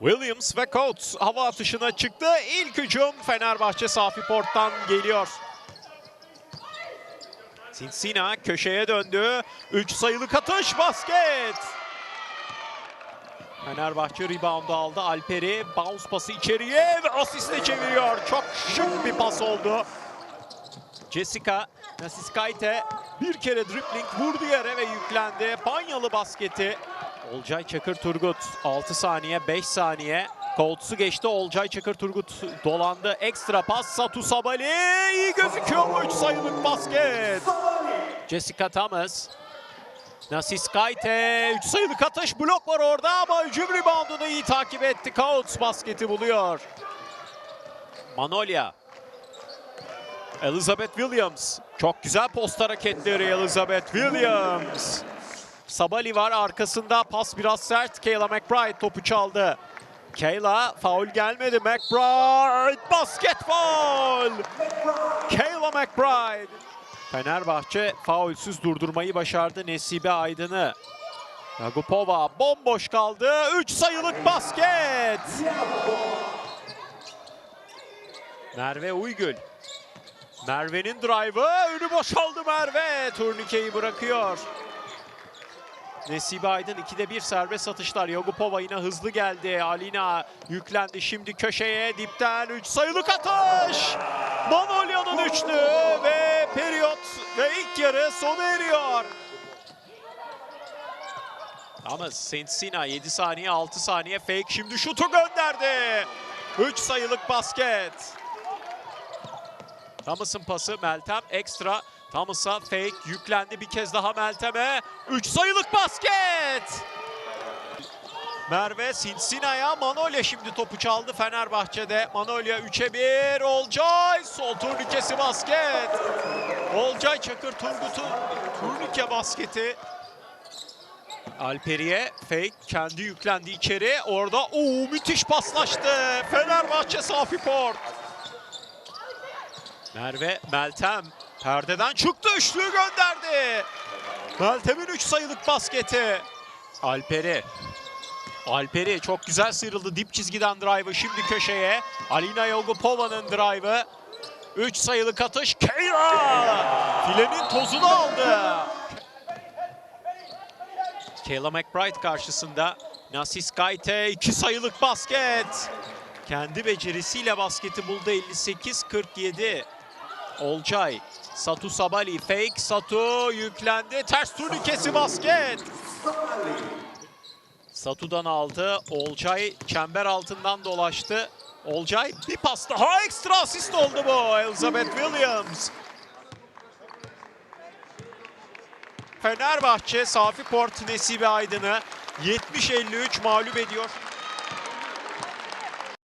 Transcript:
Williams ve Coates hava atışına çıktı. İlk hücum Fenerbahçe Safi Port'tan geliyor. Sinsina köşeye döndü. 3 sayılık atış basket. Fenerbahçe reboundu aldı. Alper'i bounce pası içeriye ve asiste çeviriyor. Çok şık bir pas oldu. Jessica Nasiskaite bir kere dribbling vurdu yere ve yüklendi. Panyalı basketi. Olcay Çakır Turgut 6 saniye 5 saniye. Colts'u geçti. Olcay Çakır Turgut dolandı. Ekstra pas Satu Sabali. iyi gözüküyor bu 3 sayılık basket. Jessica Thomas. Nasiskaite 3 sayılık atış blok var orada ama hücum reboundunu iyi takip etti. Colts basketi buluyor. Manolya Elizabeth Williams. Çok güzel post hareketleri Elizabeth Williams. Sabali var arkasında pas biraz sert. Kayla McBride topu çaldı. Kayla faul gelmedi. McBride basket faul. Kayla McBride. Fenerbahçe faulsüz durdurmayı başardı Nesibe Aydın'ı. Yagupova bomboş kaldı. 3 sayılık basket. Merve Uygül. Merve'nin drive'ı önü boşaldı Merve. Turnikeyi bırakıyor. Nesibe Aydın 2'de 1 serbest atışlar. Yagupova yine hızlı geldi. Alina yüklendi şimdi köşeye. Dipten 3 sayılık atış. Manolya'nın üçlü ve periyot ve ilk yarı sona eriyor. Ama Saint Sina 7 saniye 6 saniye fake şimdi şutu gönderdi. 3 sayılık basket. Thomas'ın pası Meltem ekstra. Thomas'a fake yüklendi bir kez daha Meltem'e. 3 sayılık basket. Merve Sinsina'ya Manolya şimdi topu çaldı Fenerbahçe'de. Manolya 3'e 1. Olcay sol turnikesi basket. Olcay Çakır Turgut'un turnike basketi. Alperi'ye fake kendi yüklendi içeri. Orada o müthiş paslaştı. Fenerbahçe Safi Port. Merve Meltem perdeden çıktı üçlüyü gönderdi. Meltem'in 3 sayılık basketi. Alperi. Alperi çok güzel sıyrıldı dip çizgiden drive'ı şimdi köşeye. Alina Yogupova'nın drive'ı. 3 sayılık atış. Kayla filenin tozunu aldı. Kayla McBride karşısında. Nasis Gaite 2 sayılık basket. Kendi becerisiyle basketi buldu 58-47. Olcay, Satu Sabali fake, Satu yüklendi. Ters turnikesi basket. Satu'dan aldı. Olcay çember altından dolaştı. Olcay bir pas daha ekstra asist oldu bu. Elizabeth Williams. Fenerbahçe Safi Port Nesibe Aydın'ı 70-53 mağlup ediyor.